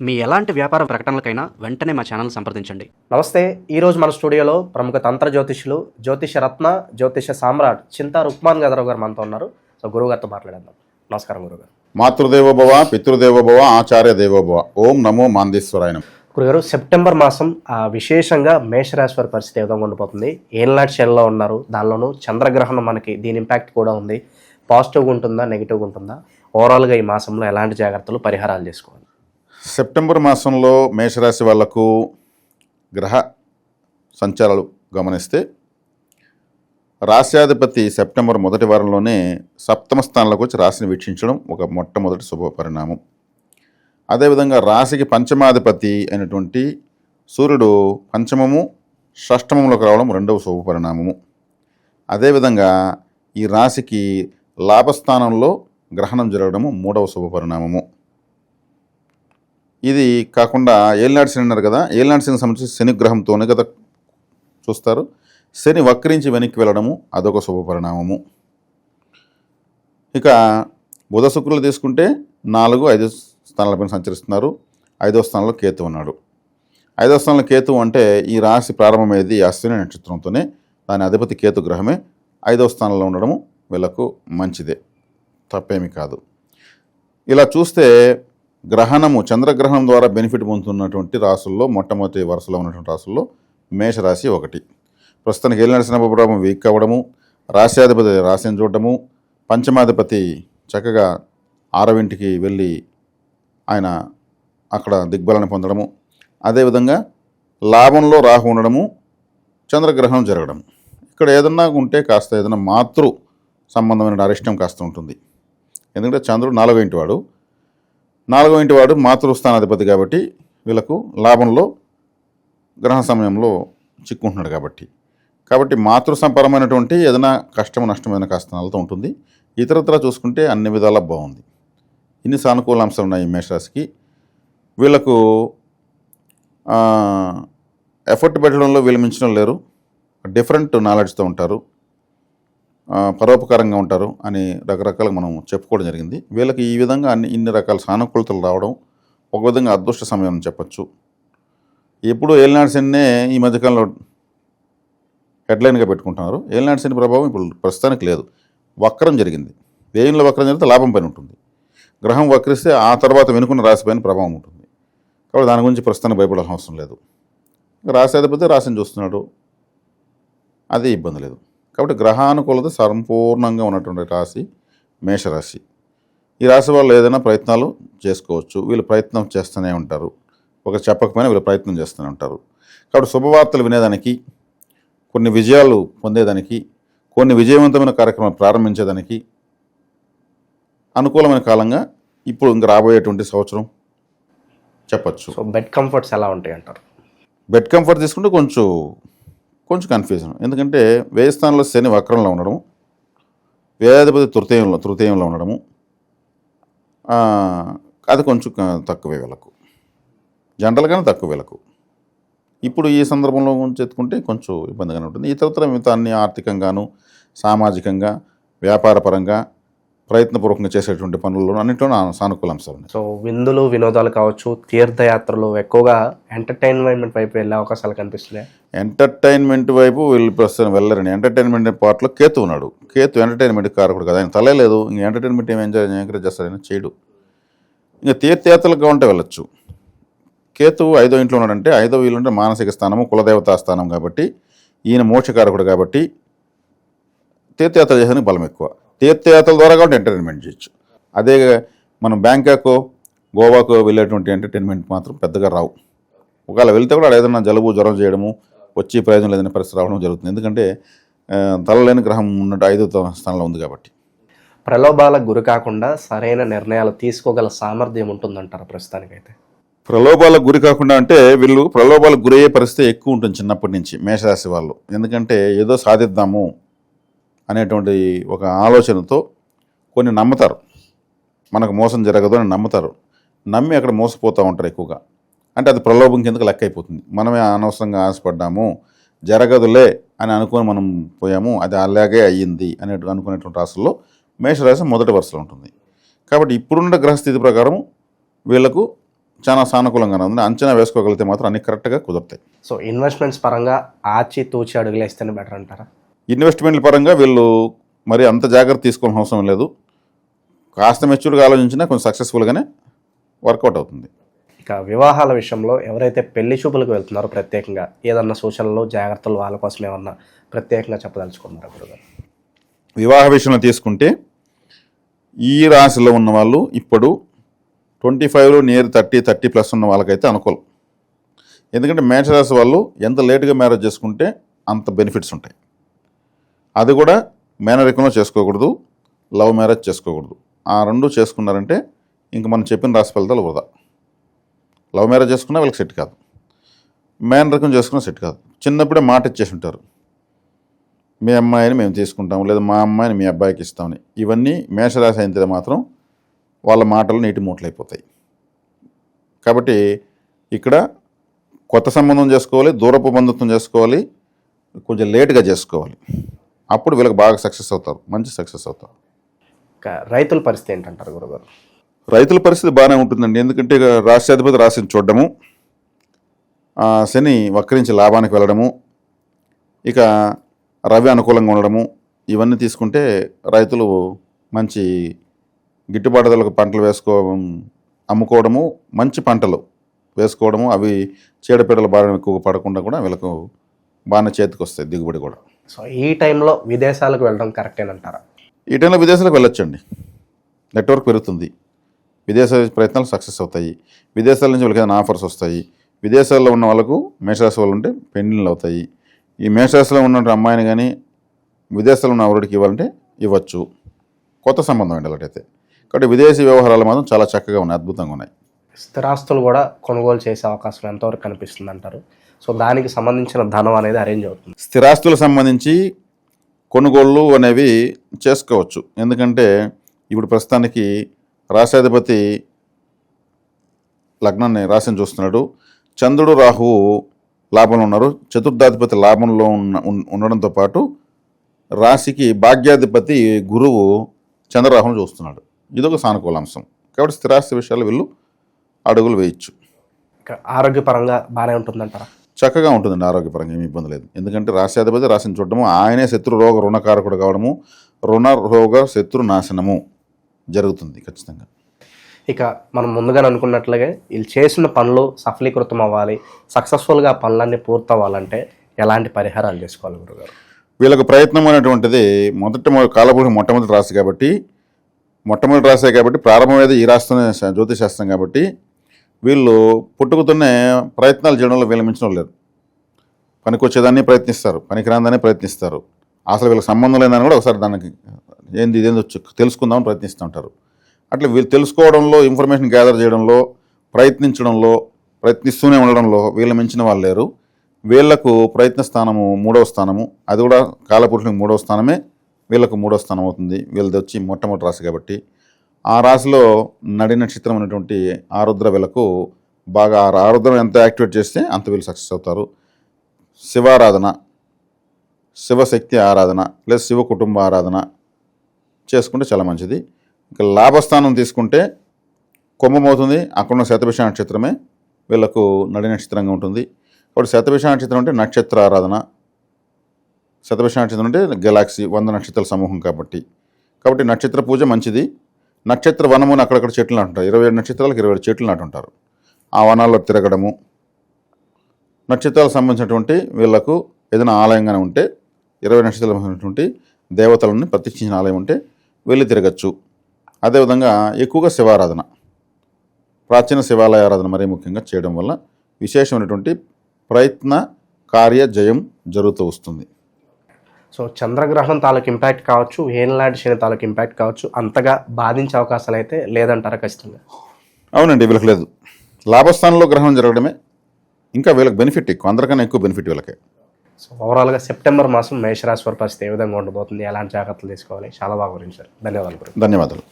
మీ ఎలాంటి వ్యాపార ప్రకటనలకైనా వెంటనే మా ఛానల్ సంప్రదించండి. నమస్తే ఈరోజు మన స్టూడియోలో ప్రముఖ తంత్ర జ్యోతిష్యులు జ్యోతిష రత్న జ్యోతిష సామ్రాట్ చింతా రుక్మాన్ గదరావు గారు మనతో ఉన్నారు. సో గురువుగారితో మాట్లాడేద్దాం. నమస్కారం గురుగారు మాతృదేవో భవ పితృదేవో భవ ఆచార్య దేవో భవ ఓం నమో మాందేశ్వరాయ నమః. గురుగారు సెప్టెంబర్ మాసం ఆ, విశేషంగా మేషరాశి వారి పరిస్థితి ఏ విధంగా ఉండిపోతుంది. ఏళ్ళనాటి షెల్లో ఉన్నారు. దానిలోనూ చంద్రగ్రహణం మనకి దీని ఇంపాక్ట్ కూడా ఉంది. పాజిటివ్గా ఉంటుందా నెగిటివ్గా ఉంటుందా? ఓవరాల్గా ఈ మాసంలో ఎలాంటి జాగ్రత్తలు పరిహారాలు చేసుకోవాలి? సెప్టెంబర్ మాసంలో మేషరాశి వాళ్ళకు గ్రహ సంచారాలు గమనిస్తే రాశ్యాధిపతి సెప్టెంబర్ మొదటి వారంలోనే సప్తమ స్థానంలోకి వచ్చి రాశిని వీక్షించడం ఒక మొట్టమొదటి శుభ పరిణామం. అదేవిధంగా రాశికి పంచమాధిపతి అయినటువంటి సూర్యుడు పంచమము షష్టమంలోకి రావడం రెండవ శుభ పరిణామము. అదేవిధంగా ఈ రాశికి లాభస్థానంలో గ్రహణం జరగడము మూడవ శుభ పరిణామము. ఇది కాకుండా ఏలినాడు శని అన్నారు కదా ఏలినాడు శని సంబంధించి శని గ్రహంతోనే కదా చూస్తారు. శని వక్రించి వెనక్కి వెళ్ళడము అదొక శుభ పరిణామము. ఇక బుధ శుక్రులు తీసుకుంటే నాలుగు ఐదు స్థానాలపైన సంచరిస్తున్నారు. ఐదవ స్థానంలో కేతు ఉన్నాడు. ఐదో స్థానంలో కేతు అంటే ఈ రాశి ప్రారంభమయ్యేది అశ్విని నక్షత్రంతోనే. దాని అధిపతి కేతు గ్రహమే. ఐదవ స్థానంలో ఉండడము వీళ్ళకు మంచిదే. తప్పేమీ కాదు. ఇలా చూస్తే గ్రహణము చంద్రగ్రహణం ద్వారా బెనిఫిట్ పొందుతున్నటువంటి రాసుల్లో మొట్టమొదటి వరుసలో ఉన్నటువంటి రాసుల్లో మేషరాశి ఒకటి. ప్రస్తుతానికి ఏలినాడు శనభావం వీక్ అవ్వడము రాశ్యాధిపతి రాశిని చూడటము పంచమాధిపతి చక్కగా ఆరవింటికి వెళ్ళి ఆయన అక్కడ దిగ్బలాన్ని పొందడము అదేవిధంగా లాభంలో రాహు ఉండడము చంద్రగ్రహణం జరగడం ఇక్కడ ఏదన్నా ఉంటే కాస్త ఏదైనా మాతృ సంబంధమైన అరిష్టం కాస్త ఉంటుంది. ఎందుకంటే చంద్రుడు నాలుగో ఇంటి వాడు నాలుగో ఇంటి వాడు మాతృస్థానాధిపతి కాబట్టి వీళ్ళకు లాభంలో గ్రహణ సమయంలో చిక్కుంటున్నాడు కాబట్టి. కాబట్టి మాతృసంపరమైనటువంటి ఏదైనా కష్టం నష్టమైన కాస్తనాలతో ఉంటుంది. ఇతరత్ర చూసుకుంటే అన్ని విధాలా బాగుంది. ఇన్ని సానుకూల అంశాలు ఉన్నాయి మేషరాశికి. వీళ్ళకు ఎఫర్ట్ పెట్టడంలో వీళ్ళు మించడం లేరు. డిఫరెంట్ నాలెడ్జ్తో ఉంటారు. పరోపకారంగా ఉంటారు అని రకరకాలుగా మనం చెప్పుకోవడం జరిగింది. వీళ్ళకి ఈ విధంగా అన్ని ఇన్ని రకాల సానుకూలతలు రావడం ఒక విధంగా అదృష్ట సమయం అని చెప్పచ్చు. ఎప్పుడు ఏలినాడు శనినే ఈ మధ్యకాలంలో హెడ్లైన్గా పెట్టుకుంటున్నారు. ఏలినాడు శని ప్రభావం ఇప్పుడు ప్రస్తుతానికి లేదు. వక్రం జరిగింది. వ్యయంలో వక్రం జరిగితే లాభం పైన ఉంటుంది. గ్రహం వక్రిస్తే ఆ తర్వాత వెనుకున్న రాశి పైన ప్రభావం ఉంటుంది. కాబట్టి దాని గురించి ప్రస్తుతానికి భయపడాల్సిన అవసరం లేదు. రాశాధిపతి రాశిని చూస్తున్నాడు. అది ఇబ్బంది లేదు. కాబట్టి గ్రహానుకూలత సంపూర్ణంగా ఉన్నటువంటి రాశి మేషరాశి. ఈ రాశి వాళ్ళు ఏదైనా ప్రయత్నాలు చేసుకోవచ్చు. వీళ్ళు ప్రయత్నం చేస్తూనే ఉంటారు. ఒక చెప్పకపోయినా వీళ్ళు ప్రయత్నం చేస్తూనే ఉంటారు. కాబట్టి శుభవార్తలు వినేదానికి కొన్ని విజయాలు పొందేదానికి కొన్ని విజయవంతమైన కార్యక్రమాలు ప్రారంభించేదానికి అనుకూలమైన కాలంగా ఇప్పుడు ఇంకా రాబోయేటువంటి సంవత్సరం చెప్పచ్చు. సో బెడ్ కంఫర్ట్స్ ఎలా ఉంటాయి అంటారు బెడ్ కంఫర్ట్ తీసుకుంటే కొంచెం కొంచెం కన్ఫ్యూజన్ ఎందుకంటే వ్యయ స్థానంలో శని వక్రంలో ఉండడం వేదాధిపతి తృతీయంలో తృతీయంలో ఉండడము అది కొంచెం తక్కువ తక్కువే వీళ్ళకు. జనరల్గానే తక్కువ వీళ్ళకు. ఇప్పుడు ఈ సందర్భంలో గురించి ఎత్తుకుంటే కొంచెం ఇబ్బందిగానే ఉంటుంది. ఇతరత్ర మిగతా అన్ని ఆర్థికంగాను సామాజికంగా వ్యాపారపరంగా ప్రయత్నపూర్వకంగా చేసేటువంటి పనుల్లో అన్నింటిలోనూ సానుకూల అంశాలు ఉన్నాయి. సో విందులు వినోదాలు కావచ్చు తీర్థయాత్రలు ఎక్కువగా ఎంటర్టైన్మెంట్ వైపు వెళ్ళే అవకాశాలు కనిపిస్తున్నాయి? ఎంటర్టైన్మెంట్ వైపు వీళ్ళు ప్రస్తుతం వెళ్ళరండి. ఎంటర్టైన్మెంట్ పార్ట్లో కేతు ఉన్నాడు. కేతు ఎంటర్టైన్మెంట్ కారకుడు కదా. ఆయన తలే లేదు. ఇంక ఎంటర్టైన్మెంట్ ఏం ఎంజాయ్ ఎంకరేజ్ చేస్తాడు. ఆయన చేయడు. ఇంకా తీర్థయాత్రలుగా ఉంటే వెళ్ళొచ్చు. కేతు ఐదో ఇంట్లో ఉన్నాడంటే ఐదో వీళ్ళు ఉంటే మానసిక స్థానము కులదేవతా స్థానం కాబట్టి ఈయన మోక్షకారకుడు కాబట్టి తీర్థయాత్ర చేసేందుకు బలం ఎక్కువ. తీర్థయాత్రల ద్వారా కాబట్టి ఎంటర్టైన్మెంట్ చేయొచ్చు. అదే మనం బ్యాంకాకో గోవాకో వెళ్ళేటువంటి ఎంటర్టైన్మెంట్ మాత్రం పెద్దగా రావు. ఒకవేళ వెళ్తే కూడా ఏదైనా జలుబు జ్వరం చేయడము వచ్చి ప్రయోజనం లేదని పరిస్థితి రావడం జరుగుతుంది. ఎందుకంటే తలలేని గ్రహం ఉన్నట్టు ఐదో స్థానంలో ఉంది కాబట్టి. ప్రలోభాలకు గురి కాకుండా సరైన నిర్ణయాలు తీసుకోగల సామర్థ్యం ఉంటుందంటారు ప్రస్తుతానికైతే? ప్రలోభాలకు గురి కాకుండా అంటే వీళ్ళు ప్రలోభాలకు గురయ్యే పరిస్థితి ఎక్కువ ఉంటుంది చిన్నప్పటి నుంచి మేషరాశి వాళ్ళు. ఎందుకంటే ఏదో సాధిద్దాము అనేటువంటి ఒక ఆలోచనతో కొన్ని నమ్ముతారు. మనకు మోసం జరగదు అని నమ్ముతారు. నమ్మి అక్కడ మోసపోతూ ఉంటారు ఎక్కువగా. అంటే అది ప్రలోభం కిందకి లెక్క అయిపోతుంది. మనమే అనవసరంగా ఆశపడ్డాము జరగదులే అని అనుకుని మనం పోయాము అది అలాగే అయ్యింది అనే అనుకునేటువంటి రాశుల్లో మేషరాశి మొదటి వరుసలో ఉంటుంది. కాబట్టి ఇప్పుడున్న గ్రహస్థితి ప్రకారం వీళ్ళకు చాలా సానుకూలంగానే ఉంది. అంచనా వేసుకోగలిగితే మాత్రం అన్ని కరెక్ట్గా కుదురుతాయి. సో ఇన్వెస్ట్మెంట్స్ పరంగా ఆచి తూచి అడుగులేస్తేనే బెటర్ అంటారా ఇన్వెస్ట్మెంట్ల పరంగా వీళ్ళు మరి అంత జాగ్రత్త తీసుకోవాల్సిన అవసరం లేదు. కాస్త మెచ్యూర్గా ఆలోచించినా కొంచెం సక్సెస్ఫుల్గానే వర్కౌట్ అవుతుంది. ఇక వివాహాల విషయంలో ఎవరైతే పెళ్ళి చూపులకు వెళ్తున్నారో ప్రత్యేకంగా ఏదన్నా సూచనలు జాగ్రత్తలు వాళ్ళ కోసం ఏమన్నా ప్రత్యేకంగా చెప్పదలుచుకున్నారా గురుగారు? వివాహ విషయంలో తీసుకుంటే ఈ రాశిలో ఉన్న వాళ్ళు ఇప్పుడు ట్వంటీ ఫైవ్లో నియర్ థర్టీ థర్టీ ప్లస్ ఉన్న వాళ్ళకైతే అనుకూలం. ఎందుకంటే మేషరాశి వాళ్ళు ఎంత లేటుగా మ్యారేజ్ చేసుకుంటే అంత బెనిఫిట్స్ ఉంటాయి. అది కూడా మేనరికంలో చేసుకోకూడదు. లవ్ మ్యారేజ్ చేసుకోకూడదు. ఆ రెండు చేసుకున్నారంటే ఇంక మనం చెప్పిన రాసి ఫలితాలు వృధా. లవ్ మ్యారేజ్ చేసుకున్నా వీళ్ళకి సెట్ కాదు. మేనరికం చేసుకున్నా సెట్ కాదు. చిన్నప్పుడే మాట ఇచ్చేసి ఉంటారు. మీ అమ్మాయిని మేము తీసుకుంటాం లేదా మా అమ్మాయిని మీ అబ్బాయికి ఇస్తామని ఇవన్నీ మేషరాశి అయితే మాత్రం వాళ్ళ మాటలు నీటి మూటలైపోతాయి కాబట్టి ఇక్కడ కొత్త సంబంధం చేసుకోవాలి దూరపు బంధుత్వం చేసుకోవాలి కొంచెం లేట్గా చేసుకోవాలి. అప్పుడు వీళ్ళకి బాగా సక్సెస్ అవుతారు. మంచి సక్సెస్ అవుతారు. ఇక రైతుల పరిస్థితి ఏంటంటారు గురుగారు? రైతుల పరిస్థితి బాగానే ఉంటుందండి. ఎందుకంటే ఇక రాష్ట్రాధిపతి రాశిని చూడడము శని వక్రించి లాభానికి వెళ్ళడము ఇక రవి అనుకూలంగా ఉండడము ఇవన్నీ తీసుకుంటే రైతులు మంచి గిట్టుబాటు ధరలకు పంటలు వేసుకో అమ్ముకోవడము మంచి పంటలు వేసుకోవడము అవి చీడపీడల బారిన ఎక్కువగా పడకుండా కూడా వీళ్ళకు బాగానే చేతికి వస్తాయి దిగుబడి కూడా. సో ఈ టైంలో విదేశాలకు వెళ్ళడం కరెక్టేనంటారా ఈ టైంలో విదేశాలకు వెళ్ళొచ్చండి. నెట్వర్క్ పెరుగుతుంది. విదేశ ప్రయత్నాలు సక్సెస్ అవుతాయి. విదేశాల నుంచి వాళ్ళకి ఏదైనా ఆఫర్స్ వస్తాయి. విదేశాల్లో ఉన్న వాళ్ళకు మేషరాశి వాళ్ళు ఉంటే పెండిళ్ళు అవుతాయి. ఈ మేషరాశిలో ఉన్న అమ్మాయిని కానీ విదేశాల్లో ఉన్న ఆవిడకి ఇవ్వాలంటే ఇవ్వచ్చు. కొత్త సంబంధం అండి అలాంటైతే కాబట్టి విదేశీ వ్యవహారాలు మాత్రం చాలా చక్కగా ఉన్నాయి అద్భుతంగా ఉన్నాయి. స్థిరాస్తులు కూడా కొనుగోలు చేసే అవకాశం ఎంతవరకు కనిపిస్తుంది అంటారు సో దానికి సంబంధించిన ధనం అనేది అరేంజ్ అవుతుంది. స్థిరాస్తులకు సంబంధించి కొనుగోళ్ళు అనేవి చేసుకోవచ్చు. ఎందుకంటే ఇప్పుడు ప్రస్తుతానికి రాశాధిపతి లగ్నాన్ని రాశిని చూస్తున్నాడు. చంద్రుడు రాహువు లాభంలో ఉన్నారు. చతుర్థాధిపతి లాభంలో ఉన్న ఉన్- ఉండడంతో పాటు రాశికి భాగ్యాధిపతి గురువు చంద్రరాహును చూస్తున్నాడు. ఇదొక సానుకూల అంశం. కాబట్టి స్థిరాస్తి విషయాలు వీళ్ళు అడుగులు వేయచ్చు. ఇక ఆరోగ్యపరంగా బాగానే ఉంటుందంటారా? చక్కగా ఉంటుందండి ఆరోగ్యపరంగా ఏమి ఇబ్బంది లేదు. ఎందుకంటే రాశ్యాధిపతి రాశిని చూడడము ఆయనే శత్రు రోగ రుణకారకుడు కావడము రుణ రోగ శత్రు నాశనము జరుగుతుంది ఖచ్చితంగా. ఇక మనం ముందుగానే అనుకున్నట్లుగా వీళ్ళు చేసిన పనులు సఫలీకృతం అవ్వాలి సక్సెస్ఫుల్గా పనులన్నీ పూర్తవ్వాలంటే ఎలాంటి పరిహారాలు చేసుకోవాలి గురుగారు? వీళ్ళకు ప్రయత్నం అనేటువంటిది మొదటి కాలపురుష మొట్టమొదటి రాశి కాబట్టి మొట్టమొదటి రాశే కాబట్టి ప్రారంభమేది ఈ రాష్ట్రం జ్యోతిష్ శాస్త్రం కాబట్టి వీళ్ళు పుట్టుకతోనే ప్రయత్నాలు చేయడంలో వీళ్ళ మించిన వాళ్ళు లేరు పనికొచ్చేదాన్ని ప్రయత్నిస్తారు పనికిరాందని ప్రయత్నిస్తారు. అసలు వీళ్ళకి సంబంధం లేదని కూడా ఒకసారి దానికి ఏంది ఇదేందో తెలుసుకుందామని ప్రయత్నిస్తుంటారు అట్లా వీళ్ళు తెలుసుకోవడంలో ఇన్ఫర్మేషన్ గ్యాదర్ చేయడంలో ప్రయత్నించడంలో ప్రయత్నిస్తూనే ఉండడంలో వీళ్ళ మించిన వాళ్ళు లేరు. వీళ్ళకు ప్రయత్న స్థానము మూడవ స్థానము అది కూడా కాలపురుషునికి మూడవ స్థానమే వీళ్ళకు మూడవ స్థానం అవుతుంది. వీళ్ళది వచ్చి మొట్టమొదటి రాశి కాబట్టి ఆ రాశిలో నడి నక్షత్రం అనేటువంటి ఆరుద్ర వీళ్ళకు బాగా ఆ ఆరుద్రం ఎంత యాక్టివేట్ చేస్తే అంత వీళ్ళు సక్సెస్ అవుతారు. శివారాధన శివశక్తి ఆరాధన లేదా శివ కుటుంబ ఆరాధన చేసుకుంటే చాలా మంచిది. ఇక లాభస్థానం తీసుకుంటే కుంభమవుతుంది అక్కడ ఉన్న శతభిష నక్షత్రమే వీళ్ళకు నడి నక్షత్రంగా ఉంటుంది. కాబట్టి శతభిష నక్షత్రం అంటే నక్షత్ర ఆరాధన. శతభిష నక్షత్రం అంటే గెలాక్సీ వంద నక్షత్రాల సమూహం కాబట్టి. కాబట్టి నక్షత్ర పూజ మంచిది. నక్షత్ర వనమును అక్కడక్కడ చెట్లు నాటుంటారు ఇరవై ఏడు నక్షత్రాలకు ఇరవై ఏడు చెట్లు నాటుంటారు. ఆ వనాల్లో తిరగడము నక్షత్రాలకు సంబంధించినటువంటి వీళ్ళకు ఏదైనా ఆలయంగానే ఉంటే ఇరవై నక్షత్రాలకు సంబంధించినటువంటి దేవతలను ప్రతిష్ఠించిన ఆలయం ఉంటే వెళ్ళి తిరగచ్చు. అదేవిధంగా ఎక్కువగా శివారాధన ప్రాచీన శివాలయ ఆరాధన మరీ ముఖ్యంగా చేయడం వల్ల విశేషమైనటువంటి ప్రయత్న కార్య జయం జరుగుతూ వస్తుంది. సో చంద్రగ్రహణం తాలూకు ఇంపాక్ట్ కావచ్చు ఏనాటి శని తాలూకు ఇంపాక్ట్ కావచ్చు అంతగా బాధించే అవకాశాలు అయితే లేదంటారా ఖచ్చితంగా? అవునండి వీళ్ళకి లేదు. లాభస్థానంలో గ్రహణం జరగడమే ఇంకా వీళ్ళకి బెనిఫిట్ ఎక్కువ అందరికన్నా ఎక్కువ బెనిఫిట్ వీళ్ళకే. సో ఓవరాల్గా సెప్టెంబర్ మాసం మేషరాశి వారి పరిస్థితి ఏ విధంగా ఉండబోతుంది ఎలాంటి జాగ్రత్తలు తీసుకోవాలి చాలా బాగా గురించారు ధన్యవాదాలు. ధన్యవాదాలు.